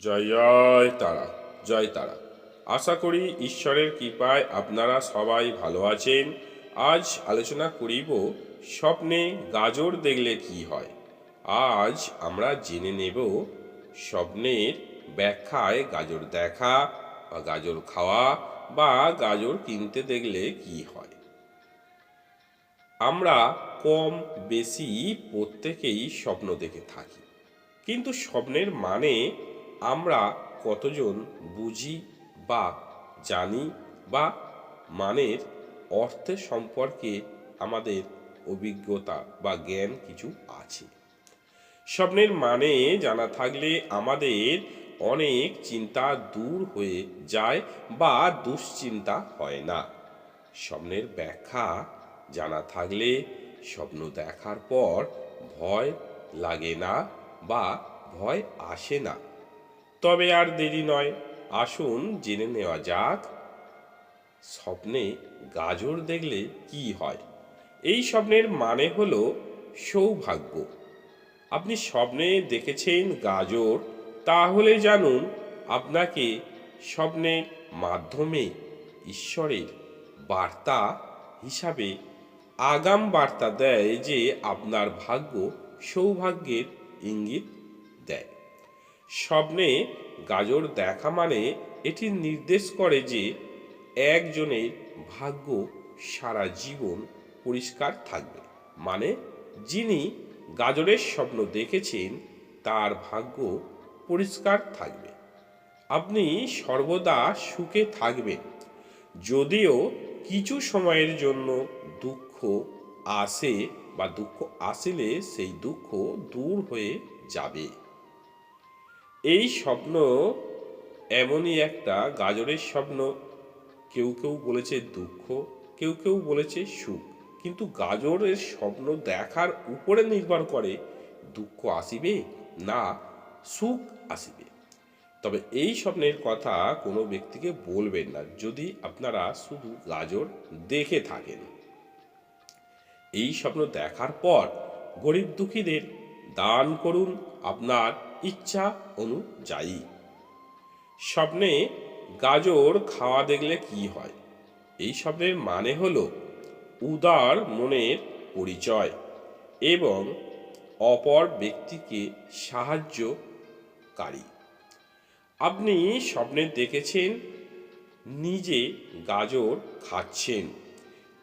জয় জয় তারা জয় তারা। আশা করি ঈশ্বরের কৃপায় আপনারা সবাই ভালো আছেন। আজ আলোচনা করিব স্বপ্নে গাজর দেখলে কি হয়। আজ আমরা জেনে নেব স্বপ্নের ব্যাখ্যায় গাজর দেখা, বা গাজর খাওয়া, বা গাজর কিনতে দেখলে কি হয়। আমরা কম বেশি প্রত্যেকেই স্বপ্ন দেখে থাকি। কিন্তু স্বপ্নের মানে আমরা কতজন বুঝি বা জানি বা মানের অর্থের সম্পর্কে আমাদের অভিজ্ঞতা বা জ্ঞান কিছু আছে। স্বপ্নের মানে জানা থাকলে আমাদের অনেক চিন্তা দূর হয়ে যায় বা দুশ্চিন্তা হয় না। স্বপ্নের ব্যাখ্যা জানা থাকলে স্বপ্ন দেখার পর ভয় লাগে না বা ভয় আসে না। তবে আর দেরি নয়। আসুন জেনে নেওয়া যাক। স্বপ্নে গাজর দেখলে কি হয়? এই স্বপ্নের মানে হলো সৌভাগ্য। আপনি স্বপ্নে দেখেছেন গাজর, তাহলে জানুন আপনাকে স্বপ্নের মাধ্যমে ঈশ্বরের বার্তা হিসাবে আগাম বার্তা দেয় যে আপনার ভাগ্য সৌভাগ্যের ইঙ্গিত দেয়। স্বপ্নে গাজর দেখা মানে এটি নির্দেশ করে যে একজনের ভাগ্য সারা জীবন পরিষ্কার থাকবে। মানে যিনি গাজরের স্বপ্ন দেখেছেন, তার ভাগ্য পরিষ্কার থাকবে। আপনি সর্বদা সুখে থাকবেন। যদিও কিছু সময়ের জন্য দুঃখ আসে বা দুঃখ আসলে সেই দুঃখ দূর হয়ে যাবে। এই স্বপ্ন এমনই একটা গাজরের স্বপ্ন। কেউ কেউ বলেছে দুঃখ, কেউ কেউ বলেছে সুখ। কিন্তু গাজরের স্বপ্ন দেখার উপরে নির্ভর করে দুঃখ আসিবে না সুখ আসিবে। তবে এই স্বপ্নের কথা কোনো ব্যক্তিকে বলবেন না যদি আপনারা শুধু গাজর দেখে থাকেন। এই স্বপ্ন দেখার পর গরিব দুঃখীদের দান করুন আপনার ইচ্ছা অনুযায়ী। স্বপ্নে গাজর খাওয়া দেখলে কি হয়? এই স্বপ্নের মানে হলো উদার মনের পরিচয় এবং অপর ব্যক্তিকে সাহায্যকারী। আপনি স্বপ্নে দেখেছেন, নিজে গাজর খাচ্ছেন।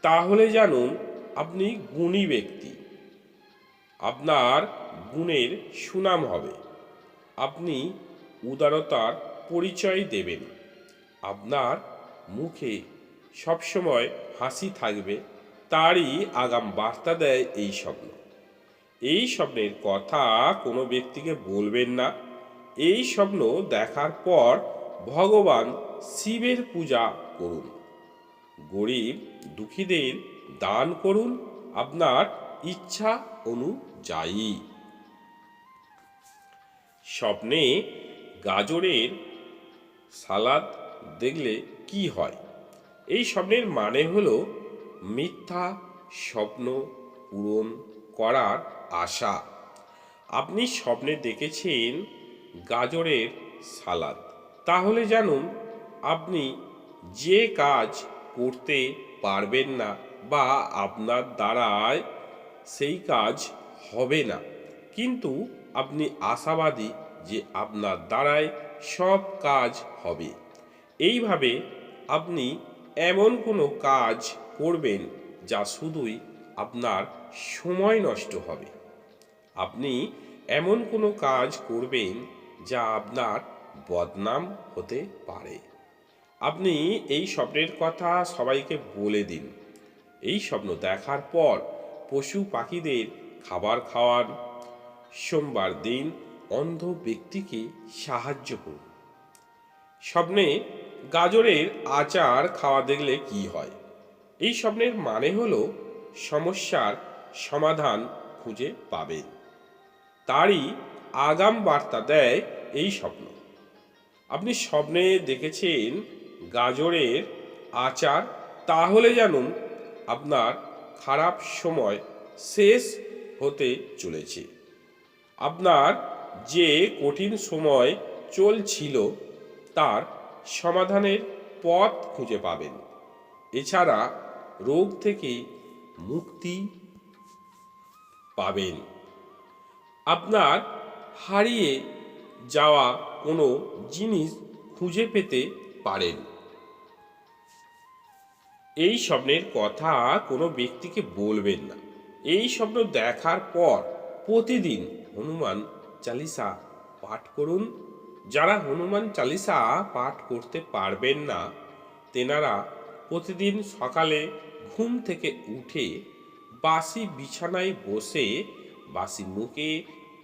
তাহলে জানুন আপনি গুণী ব্যক্তি। আপনার গুণের সুনাম হবে। আপনি উদারতার পরিচয় দেবেন। আপনার মুখে সবসময় হাসি থাকবে, তারই আগাম বার্তা দেয় এই স্বপ্ন। এই স্বপ্নের কথা কোনো ব্যক্তিকে বলবেন না। এই স্বপ্ন দেখার পর ভগবান শিবের পূজা করুন। গরিব দুঃখীদের দান করুন আপনার ইচ্ছা অনুযায়ী। স্বপ্নে গাজরের সালাদ দেখলে কি হয়? এই স্বপ্নের মানে হলো মিথ্যা স্বপ্ন পূরণ করার আশা। আপনি স্বপ্নে দেখেছেন গাজরের সালাদ। তাহলে জানুন, আপনি যে কাজ করতে পারবেন না বা আপনার দ্বারায় সেই কাজ হবে না। কিন্তু আপনি আশাবাদী যে আপনার দ্বারায় সব কাজ হবে। এইভাবে আপনি এমন কোনো কাজ করবেন যা শুধুই আপনার সময় নষ্ট হবে। আপনি এমন কোনো কাজ করবেন যা আপনার বদনাম হতে পারে। আপনি এই স্বপ্নের কথা সবাইকে বলে দিন। এই স্বপ্ন দেখার পর পশু পাখিদের খাবার খাওয়ান। সোমবার দিন অন্ধ ব্যক্তিকে সাহায্য করুন। স্বপ্নে গাজরের আচার খাওয়া দেখলে কি হয়? এই স্বপ্নের মানে হলো সমস্যার সমাধান খুঁজে পাবেন তারই আগাম বার্তা দেয় এই স্বপ্ন। আপনি স্বপ্নে দেখেছেন গাজরের আচার, তাহলে জানুন আপনার খারাপ সময় শেষ হতে চলেছে। আপনার যে কঠিন সময় চলছিল তার সমাধানের পথ খুঁজে পাবেন। এছাড়া রোগ থেকে মুক্তি পাবেন। আপনার হারিয়ে যাওয়া কোনো জিনিস খুঁজে পেতে পারেন। এই স্বপ্নের কথা কোনো ব্যক্তিকে বলবেন না। এই স্বপ্ন দেখার পর প্রতিদিন হনুমান চালিসা পাঠ করুন। যারা হনুমান চালিসা পাঠ করতে পারবেন না, তেনারা প্রতিদিন সকালে ঘুম থেকে উঠে বাসি বিছানায় বসে বাসি মুখে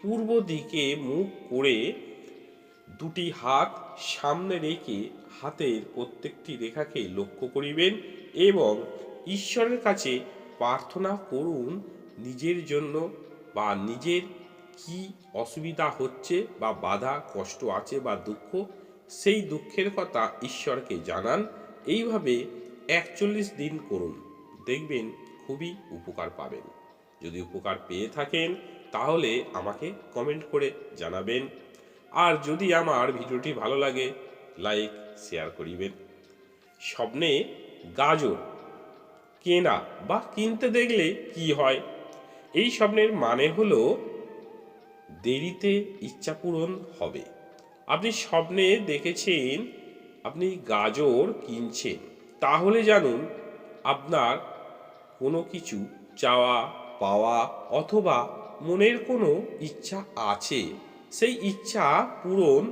পূর্ব দিকে মুখ করে দুটি হাত সামনে রেখে হাতের প্রত্যেকটি রেখাকে লক্ষ্য করিবেন এবং ঈশ্বরের কাছে প্রার্থনা করুন নিজের জন্য বা নিজের কি অসুবিধা হচ্ছে বা বাধা, কষ্ট আছে বা দুঃখ, সেই দুঃখের কথা ঈশ্বরকে জানান। এইভাবে একচল্লিশ দিন করুন। দেখবেন খুবই উপকার পাবেন। যদি উপকার পেয়ে থাকেন, তাহলে আমাকে কমেন্ট করে জানাবেন। আর যদি আমার ভিডিওটি ভালো লাগে লাইক শেয়ার করিবেন। স্বপ্নে গাজর কেনা বা কিনতে দেখলে কি হয়? এই স্বপ্নের মানে হলো দেরিতে ইচ্ছা পূরণ হবে। আপনি স্বপ্নে দেখেছেন আপনি গাজর কিনছেন। তাহলে জানুন, আপনার কোনো কিছু চাওয়া, পাওয়া অথবা মনের কোনো ইচ্ছা আছে। সেই ইচ্ছা পূরণ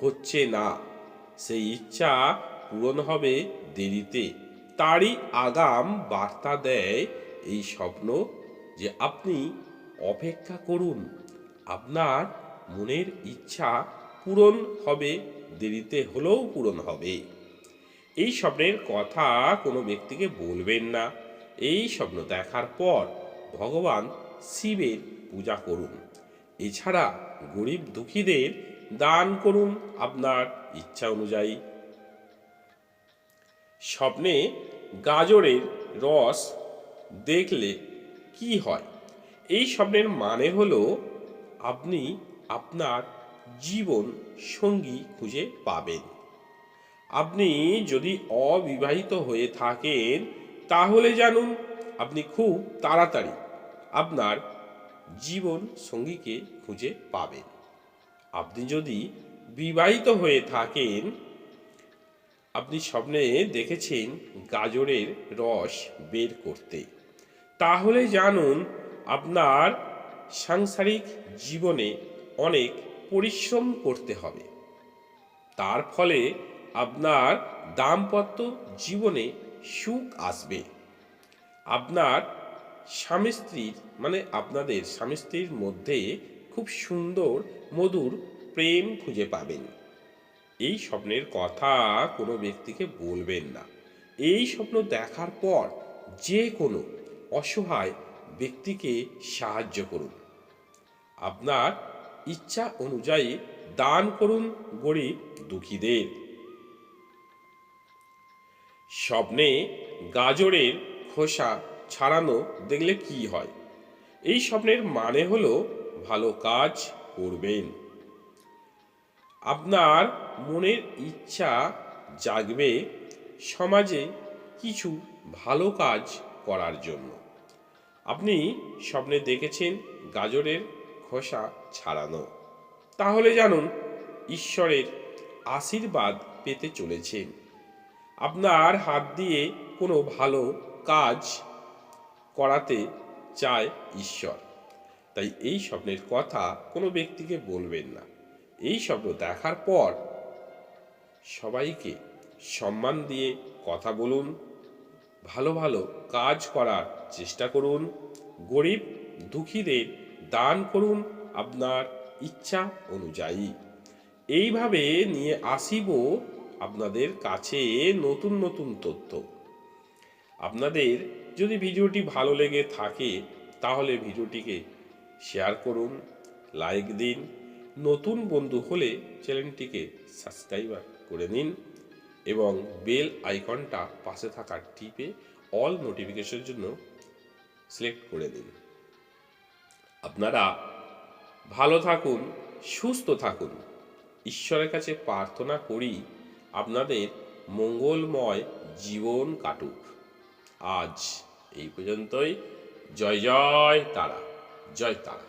হচ্ছে না। সেই ইচ্ছা পূরণ হবে দেরিতে। তারই আগাম বার্তা দেয় এই স্বপ্ন যে আপনি অপেক্ষা করুন। আপনার মনের ইচ্ছা পূরণ হবে, দেরিতে হলেও পূরণ হবে। এই স্বপ্নের কথা কোনো ব্যক্তিকে বলবেন না। এই স্বপ্ন দেখার পর ভগবান শিবের পূজা করুন। এছাড়া গরিব দুঃখীদের দান করুন আপনার ইচ্ছা অনুযায়ী। স্বপ্নে গাজরের রস দেখলে কি হয়? এই স্বপ্নের মানে হলো আপনি আপনার জীবন সঙ্গী খুঁজে পাবেন। আপনি যদি অবিবাহিত হয়ে থাকেন, তাহলে জানুন আপনি খুব তাড়াতাড়ি আপনার জীবন সঙ্গীকে খুঁজে পাবেন। আপনি যদি বিবাহিত হয়ে থাকেন, আপনি স্বপ্নে দেখেছেন গাজরের রস বের করতে। তাহলে জানুন আপনার সাংসারিক জীবনে অনেক পরিশ্রম করতে হবে। তার ফলে আপনার দাম্পত্য জীবনে সুখ আসবে। আপনার স্বামী স্ত্রীর মানে আপনাদের স্বামী স্ত্রীর মধ্যে খুব সুন্দর, মধুর প্রেম খুঁজে পাবেন। এই স্বপ্নের কথা কোনো ব্যক্তিকে বলবেন না। এই স্বপ্ন দেখার পর যে কোনো অসহায় ব্যক্তিকে সাহায্য করুন। আপনার ইচ্ছা অনুযায়ী দান করুন গরিব দুঃখীদের। স্বপ্নে গাজরের খোসা ছাড়ানো দেখলে কি হয়? এই স্বপ্নের মানে হলো ভালো কাজ করবেন। আপনার মনের ইচ্ছা জাগবে সমাজে কিছু ভালো কাজ করার জন্য। আপনি স্বপ্নে দেখেছেন গাজরের খোসা ছাড়ানো। তাহলে জানুন, ঈশ্বরের আশীর্বাদ পেতে চলেছেন আপনার হাত দিয়ে কোনো ভালো কাজ করাতে চায় ঈশ্বর। তাই এই স্বপ্নের কথা কোনো ব্যক্তিকে বলবেন না। এই স্বপ্ন দেখার পর সবাইকে সম্মান দিয়ে কথা বলুন। ভালো ভালো কাজ করার চেষ্টা করুন। গরিব দুঃখীদের দান করুন আপনার ইচ্ছা অনুযায়ী। এইভাবে নিয়ে আসিব আপনাদের কাছে নতুন নতুন তথ্য। আপনাদের যদি ভিডিওটি ভালো লেগে থাকে, তাহলে ভিডিওটিকে শেয়ার করুন, লাইক দিন, নতুন বন্ধু হলে চ্যানেলটিকে সাবস্ক্রাইবার করে নিন। এবং বেল আইকনটা পাশে থাকা টিপে অল নোটিফিকেশনের জন্য সিলেক্ট করে দিন। আপনারা ভালো থাকুন, সুস্থ থাকুন। ঈশ্বরের কাছে প্রার্থনা করি, আপনাদের মঙ্গলময় জীবন কাটুক। আজ এই পর্যন্তই। জয় জয় তারা। জয় তারা।